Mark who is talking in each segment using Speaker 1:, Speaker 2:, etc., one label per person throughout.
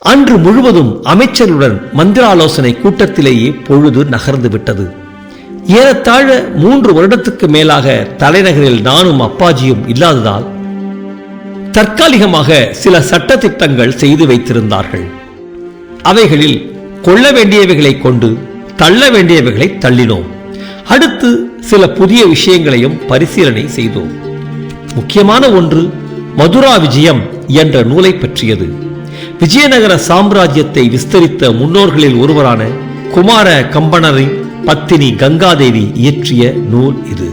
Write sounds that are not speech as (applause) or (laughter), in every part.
Speaker 1: அன்று முழுவதும் அமைச்சருடன் மந்திராலோசனை கூட்டத்திலேயே பொழுது நகர்ந்து விட்டது. ஏறத்தாழ மூன்று வருடத்துக்கு மேலாக தலைநகரில் நானும் அப்பாஜியும் இல்லாததால் தற்காலிகமாக சில சட்டத்திட்டங்கள் செய்து வைத்திருந்தார்கள். அவைகளில் கொள்ள வேண்டியவைகளை கொண்டு தள்ள வேண்டியவைகளை தள்ளினோம். அடுத்து சில புதிய விஷயங்களையும் பரிசீலனை செய்தோம். முக்கியமான ஒன்று மதுரா விஜயம் என்ற நூலை பற்றியது. விஜயநகர சாம்ராஜ்யத்தை விஸ்தரித்த முன்னோர்களில் ஒருவரான குமார கம்பனரின் பத்தினி கங்காதேவி இயற்றிய நூல் இது.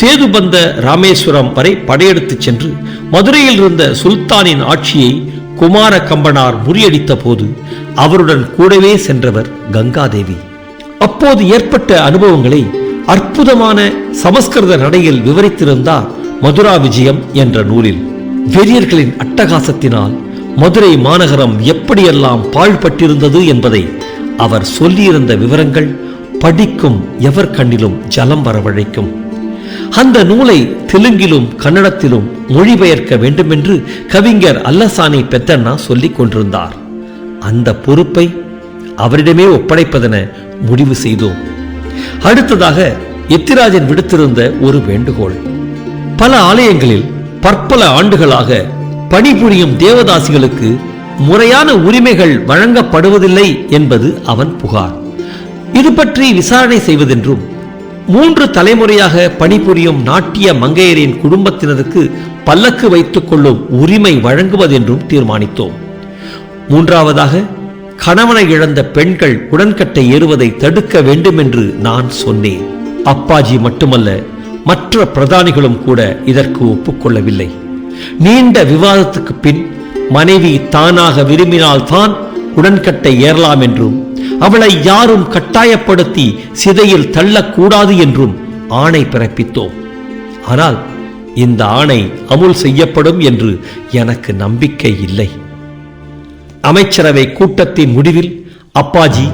Speaker 1: சேதுபந்த ராமேஸ்வரம் வரை படையெடுத்துச் சென்று மதுரையில் இருந்த சுல்தானின் ஆட்சியை குமார கம்பனார் முறியடித்த போது அவருடன் கூடவே சென்றவர் கங்காதேவி. அப்போது ஏற்பட்ட அனுபவங்களை அற்புதமான சமஸ்கிருத நடையில் விவரித்திருந்தார் மதுரா விஜயம் என்ற நூலில். வெறியர்களின் அட்டகாசத்தினால் மதுரை மாநகரம் எப்படியெல்லாம் பாழ்பட்டிருந்தது என்பதை அவர் சொல்லியிருந்த விவரங்கள் படிக்கும் எவர் கண்ணிலும் ஜலம் வரவழைக்கும். அந்த நூலை தெலுங்கிலும் கன்னடத்திலும் மொழிபெயர்க்க வேண்டுமென்று கவிஞர் அல்லசானி பெத்தண்ணா சொல்லிக் கொண்டிருந்தார். அந்த பொறுப்பை அவரிடமே ஒப்படைப்பதென முடிவு செய்தோம். அடுத்ததாக எத்திராஜன் விடுத்திருந்த ஒரு வேண்டுகோள். பல ஆலயங்களில் பற்பல ஆண்டுகளாக பணிபுரியும் தேவதாசிகளுக்கு முறையான உரிமைகள் வழங்கப்படுவதில்லை என்பது அவன் புகார். இது பற்றி விசாரணை செய்வதென்றும் மூன்று தலைமுறையாக பணிபுரியும் நாட்டிய மங்கையரின் குடும்பத்தினருக்கு பல்லக்கு வைத்துக் கொள்ளும் உரிமை வழங்குவதென்றும் தீர்மானித்தோம். மூன்றாவதாக கணவனை இழந்த பெண்கள் உடன்கட்டை ஏறுவதை தடுக்க வேண்டும் என்று நான் சொன்னேன். அப்பாஜி மட்டுமல்ல மற்ற பிரதானிகளும் கூட இதற்கு ஒப்புக்கொள்ளவில்லை. நீண்ட விவாதத்துக்கு பின் மனைவி தானாக விரும்பினால்தான் உடன்கட்டை ஏறலாம் என்றும் அவளை யாரும் கட்டாயப்படுத்தி சிதையில் தள்ளக்கூடாது என்றும் ஆணை பிறப்பித்தோம். ஆனால் இந்த ஆணை அமுல் செய்யப்படும் என்று எனக்கு நம்பிக்கை இல்லை. அமைச்சரவை கூட்டத்தின் முடிவில் அப்பாஜி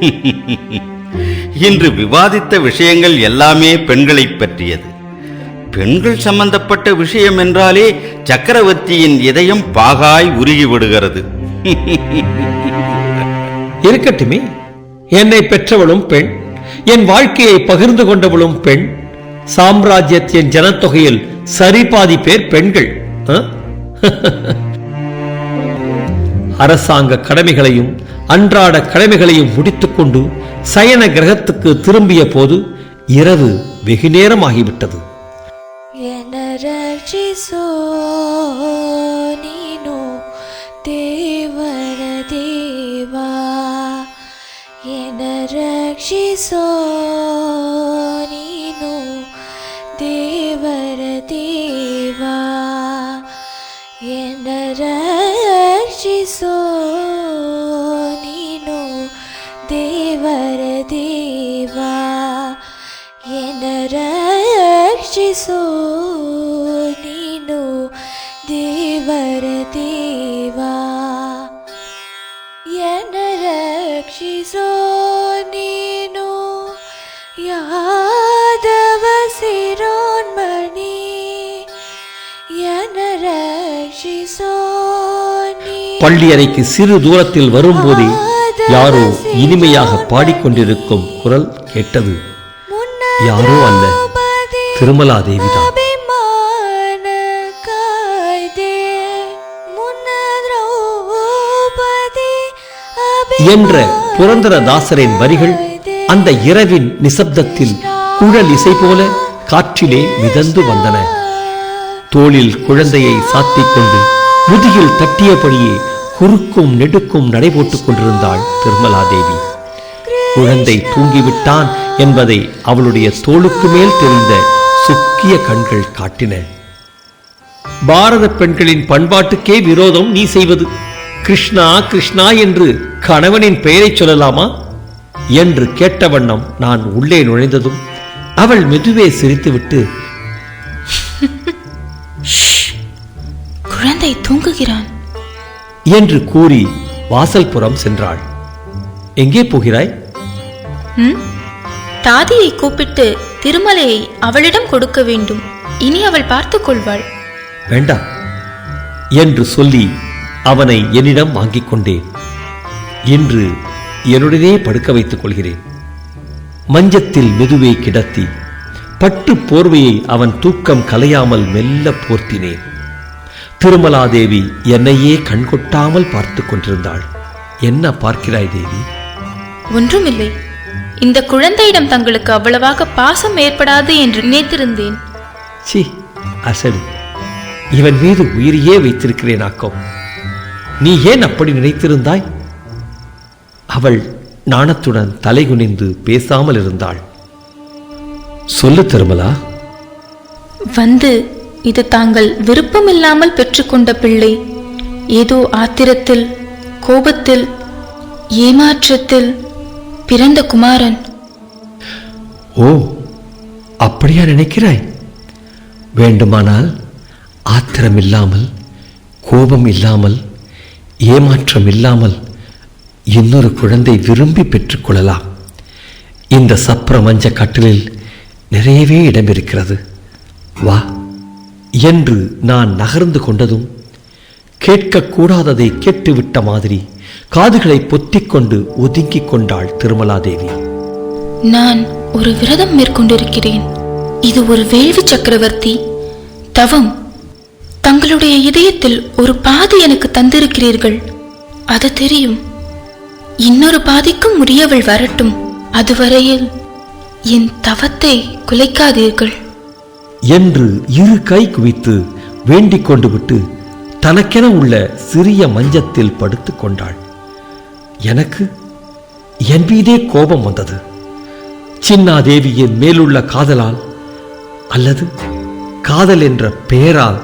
Speaker 1: (laughs)
Speaker 2: இன்று விவாதித்த விஷயங்கள் எல்லாமே பெண்களைப் பற்றியது. பெண்கள் சம்பந்தப்பட்ட விஷயம் என்றாலே சக்கரவர்த்தியின் இதயம் பாகாய் உருகி விடுகிறது.
Speaker 1: இருக்கட்டுமே. என்னை பெற்றவளும் பெண் என் வாழ்க்கையை பகிர்ந்து கொண்டவளும் பெண் சாம்ராஜ்யத்தின் ஜனத்தொகையில் சரிபாதி பேர் பெண்கள் அரசாங்க கடமைகளையும் அன்றாட கடமைகளையும் முடித்துக்கொண்டு சயன கிரகத்துக்கு திரும்பிய போது இரவு வெகு நேரமாகிவிட்டது
Speaker 3: सो देवर देवा रासो नीनो देवर देवा राक्षसो नीनो देवर देवा रक्षिसो பள்ளி
Speaker 1: அறைக்கு சிறு தூரத்தில் வரும்போது யாரோ இனிமையாக பாடிக்கொண்டிருக்கும் குரல் கேட்டது. யாரோ அல்ல திருமலா தேவிதான் என்ற புரந்தரதாசரின் வரிகள் அந்த இரவின் நிசப்தத்தில் குழல் இசை போல காற்றிலே மிதந்து வந்தன. தோளில் குழந்தையை சாத்திக் கொண்டு முதுகில் தட்டியபடியே குறுக்கும் நெடுக்கும் நடைபோட்டுக் கொண்டிருந்தாள் திருமலாதேவி. குழந்தை தூங்கிவிட்டான் என்பதை அவளுடைய தோளுக்கு மேல் தெரிந்த சுக்கிய கண்கள் காட்டின. பாரத பெண்களின் பண்பாட்டுக்கே விரோதம் நீ செய்வது. கிருஷ்ணா கிருஷ்ணா என்று கணவனின் பெயரைச் சொல்லலாமா? என்று கேட்ட வண்ணம் நான் உள்ளே நுழைந்ததும் அவள் மெதுவே சிரித்துவிட்டு (laughs)
Speaker 4: குழந்தை தூங்குகிறான்.
Speaker 1: என்று கூறி வாசல் புறம் சென்றாள். எங்கே போகிறாய்?
Speaker 4: தாதியை கூப்பிட்டு திருமலையை அவளிடம் கொடுக்க வேண்டும். இனி அவள் பார்த்துக் கொள்வாள்.
Speaker 1: வேண்டாம் என்று சொல்லி அவனை என்னிடம் வாங்கிக் கொண்டேன். இன்று என்னுடனே படுக்க வைத்துக் கொள்கிறேன். மஞ்சத்தில் மெதுவே கிடத்தி பட்டு போர்வையை அவன் தூக்கம் கலையாமல் மெல்ல போர்த்தினேன். திருமலாதேவி என்னையே கண்கொட்டாமல் பார்த்து கொண்டிருந்தாள். என்ன பார்க்கிறாய் தேவி?
Speaker 4: ஒன்றுமில்லை. இந்த குழந்தையிடம் தங்களுக்கு அவ்வளவாக பாசம் ஏற்படாது என்று நினைத்திருந்தேன்.
Speaker 1: சி அசடு இவன் மீது உயிரையே வைத்திருக்கிறேனாக்கும் நீ ஏன் அப்படி நினைத்திருந்தாய்? அவள் நாணத்துடன் தலைகுனிந்து பேசாமல் இருந்தாள். சொல்லு திருமலா.
Speaker 4: வந்து இது தாங்கள் விருப்பமில்லாமல் பெற்றுக்கொண்ட பிள்ளை. ஏதோ ஆத்திரத்தில் கோபத்தில் ஏமாற்றத்தில் பிறந்த குமாரன்.
Speaker 1: ஓ அப்படியா நினைக்கிறாய்? வேண்டுமானால் ஆத்திரம் இல்லாமல் கோபம் இல்லாமல் ஏமாற்றம் இல்லாமல் இன்னொரு குழந்தை விரும்பி பெற்றுக்கொள்ளலாம். இந்த சப்ர மஞ்ச கட்டிலில் நிறையவே இடம் இருக்கிறது வா. என்று நான் நகர்ந்து கொண்டதும் கேட்கக்கூடாததை கேட்டுவிட்ட மாதிரி காதுகளை பொத்திக் கொண்டு ஒதுங்கிக் கொண்டாள் திருமலாதேவி.
Speaker 4: நான் ஒரு விரதம் மேற்கொண்டிருக்கிறேன். இது ஒரு வேள்வி சக்கரவர்த்தி. தவம் தங்களுடைய இதயத்தில் ஒரு பாதி எனக்கு தந்திருக்கிறீர்கள். அது தெரியும். இன்னொரு பாதிக்கும் உரியவள் வரட்டும். அதுவரையில் என் தவத்தை குலைக்காதீர்கள்.
Speaker 1: என்று இரு கை குவித்து வேண்டிக் கொண்டு விட்டு தனக்கென உள்ள சிறிய மஞ்சத்தில் படுத்து கொண்டாள். எனக்கு என் மீதே கோபம் வந்தது. சின்னாதேவியின் மேலுள்ள காதலால் அல்லது காதல் என்ற பெயரால்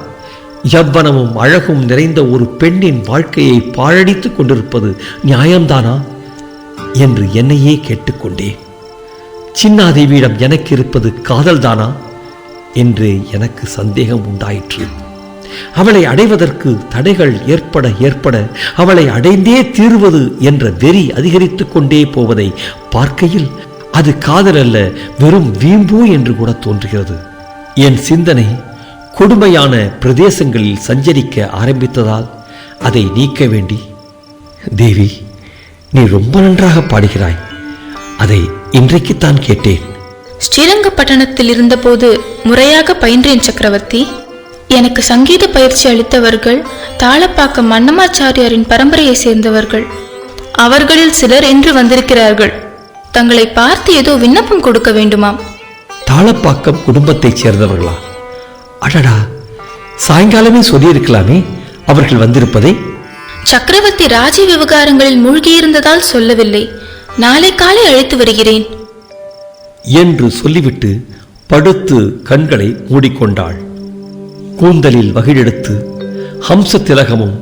Speaker 1: யவ்வனமும் அழகும் நிறைந்த ஒரு பெண்ணின் வாழ்க்கையை பாழடித்துக் கொண்டிருப்பது நியாயம்தானா என்று என்னையே கேட்டுக்கொண்டேன். சின்னாதேவியிடம் எனக்கு இருப்பது காதல்தானா? என்று எனக்கு சந்தேகம் உண்டாயிற்று. அவளை அடைவதற்கு தடைகள் ஏற்பட ஏற்பட அவளை அடைந்தே தீர்வது என்ற வெறி அதிகரித்துக் கொண்டே போவதை பார்க்கையில் அது காதல் அல்ல வெறும் வீம்பு என்று கூட தோன்றுகிறது. என் சிந்தனை கொடுமையான பிரதேசங்களில் சஞ்சரிக்க ஆரம்பித்ததால் அதை நீக்க வேண்டி. தேவி நீ ரொம்ப நன்றாக பாடுகிறாய். அதை இன்றைக்குத்தான் கேட்டேன்.
Speaker 4: ஸ்ரீரங்கப்பட்டணத்தில் இருந்தபோது முறையாக பயின்றேன் சக்கரவர்த்தி. எனக்கு சங்கீத பயிற்சி அளித்தவர்கள் தாளப்பாக்கம் மன்னமாச்சாரியாரின் பரம்பரையை சேர்ந்தவர்கள். அவர்களில் சிலர் என்று வந்திருக்கிறார்கள். தங்களை பார்த்து ஏதோ விண்ணப்பம் கொடுக்க வேண்டுமாம்.
Speaker 1: தாளப்பாக்கம் குடும்பத்தைச் சேர்ந்தவர்களா? அடடா சாயங்காலமே சொல்லியிருக்கலாமே அவர்கள் வந்திருப்பதை.
Speaker 4: சக்கரவர்த்தி ராஜ்ய விவகாரங்களில் மூழ்கியிருந்ததால் சொல்லவில்லை. நாளை காலை அழைத்து வருகிறேன்.
Speaker 1: என்று சொல்லிவிட்டு படுத்து கண்களை மூடிக்கொண்டாள். கூந்தலில் வகிழெடுத்து ஹம்ச திலகமும்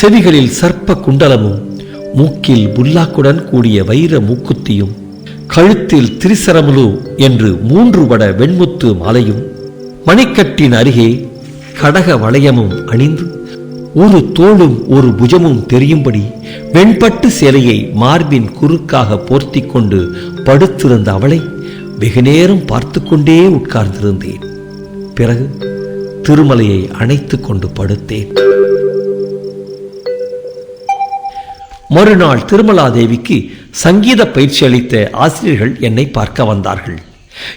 Speaker 1: செவிகளில் சர்ப்ப குண்டலமும் மூக்கில் புல்லாக்குடன் கூடிய வைர மூக்குத்தியும் கழுத்தில் திரிசரமுலு என்று மூன்று வட வெண்முத்து மாலையும் மணிக்கட்டின் அருகே கடக வளையமும் அணிந்து ஒரு தோளும் ஒரு புஜமும் தெரியும்படி வெண்பட்டு சேலையை மார்பின் குறுக்காக போர்த்திக் கொண்டு படுத்திருந்த அவளை வெகுநேரம் பார்த்து கொண்டே உட்கார்ந்திருந்தேன். பிறகு திருமலையை அணைத்துக் கொண்டு படுத்தேன். மறுநாள் திருமலாதேவிக்கு சங்கீத பயிற்சி அளித்த ஆசிரியர்கள் என்னை பார்க்க வந்தார்கள்.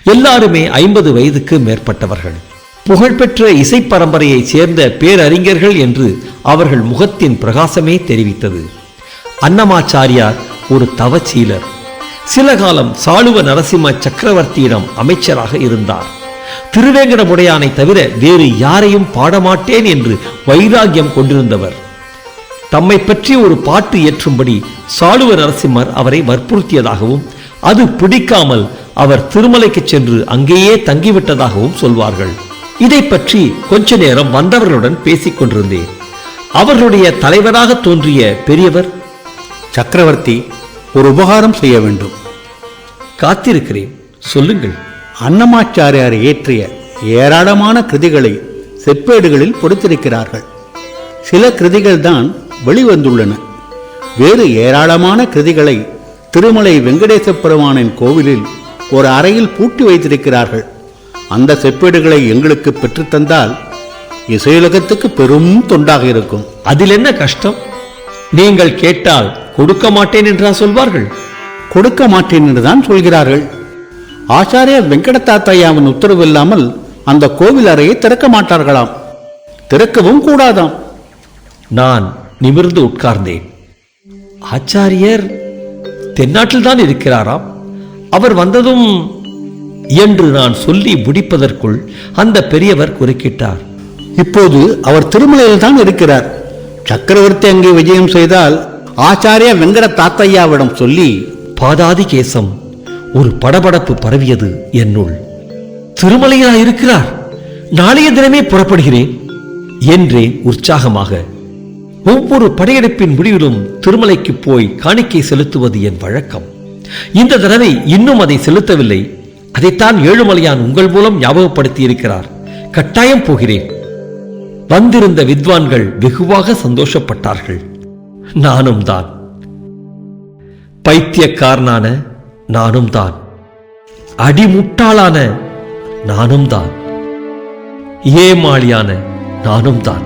Speaker 1: எல்லாருமே ஐம்பது வயதுக்கு மேற்பட்டவர்கள். புகழ்பெற்ற இசை பரம்பரையைச் சேர்ந்த பேரறிஞர்கள் என்று அவர்கள் முகத்தின் பிரகாசமே தெரிவித்தது. அன்னமாச்சாரியார் ஒரு தவச்சீலர். சில காலம் சாளுவ நரசிம்ம சக்கரவர்த்தியிடம் அமைச்சராக இருந்தார். திருவேங்கடமுடையானை தவிர வேறு யாரையும் பாடமாட்டேன் என்று வைராகியம் கொண்டிருந்தவர். தம்மை பற்றி ஒரு பாட்டு இயற்றும்படி சாளுவ நரசிம்மர் அவரை வற்புறுத்தியதாகவும் அது பிடிக்காமல் அவர் திருமலைக்கு சென்று அங்கேயே தங்கிவிட்டதாகவும் சொல்வார்கள். இதை பற்றி கொஞ்ச நேரம் வந்தவர்களுடன் பேசிக் கொண்டிருந்தேன். அவர்களுடைய தலைவராக தோன்றிய பெரியவர்?
Speaker 5: சக்கரவர்த்தி ஒரு உபகாரம் செய்ய வேண்டும்.
Speaker 1: காத்திருக்கிறேன். சொல்லுங்கள்.
Speaker 5: அன்னமாச்சாரியார் இயற்றிய ஏராளமான கிருதிகளை செப்பேடுகளில் கொடுத்திருக்கிறார்கள். சில கிருதிகள் தான் வெளிவந்துள்ளன. வேறு ஏராளமான கிருதிகளை திருமலை வெங்கடேச பெருமானின் கோவிலில் ஒரு அறையில் பூட்டி வைத்திருக்கிறார்கள். அந்த செப்பேடுகளை எங்களுக்கு பெற்றுத்தந்தால் இசையுலகத்துக்கு பெரும் தொண்டாக இருக்கும்.
Speaker 1: அதில் என்ன கஷ்டம்? நீங்கள் கேட்டால் கொடுக்க மாட்டேன் என்றா சொல்வார்கள்?
Speaker 5: கொடுக்க மாட்டேன் என்றுதான் சொல்கிறார்கள். ஆச்சாரிய வெங்கடத்தாத்தையாவின் உத்தரவு இல்லாமல் அந்த கோவில் அறையை திறக்க மாட்டார்களாம். திறக்கவும் கூடாதாம்.
Speaker 1: நான் நிமிர்ந்து உட்கார்ந்தேன். ஆச்சாரியர் தென்னாட்டில்தான் இருக்கிறாராம். அவர் வந்ததும் என்று நான் சொல்லி முடிப்பதற்குள் அந்த பெரியவர் குறுக்கிட்டார்.
Speaker 5: இப்போது அவர் திருமலையில் தான் இருக்கிறார். சக்கரவர்த்தி அங்கே விஜயம் செய்தால் ஆச்சாரிய வெங்கட தாத்தையாவிடம் சொல்லி
Speaker 1: பாதாதி கேசம் ஒரு படபடப்பு பரவியது என்னுள். திருமலையா இருக்கிறார் நாளைய தினமே புறப்படுகிறேன் என்றேன் உற்சாகமாக ஒவ்வொரு படையெடுப்பின் முடிவிலும் திருமலைக்கு போய் காணிக்கை செலுத்துவது என் வழக்கம். இந்த தடவை இன்னும் அதை செலுத்தவில்லை. அதைத்தான் ஏழுமலையான் உங்கள் மூலம் ஞாபகப்படுத்தி இருக்கிறார் கட்டாயம் போகிறேன். வந்திருந்த வித்வான்கள் வெகுவாக சந்தோஷப்பட்டார்கள். நானும் தான். பைத்தியக்காரனான நானும் தான். அடிமுட்டாளான நானும் தான். ஏமாளியான நானும் தான்.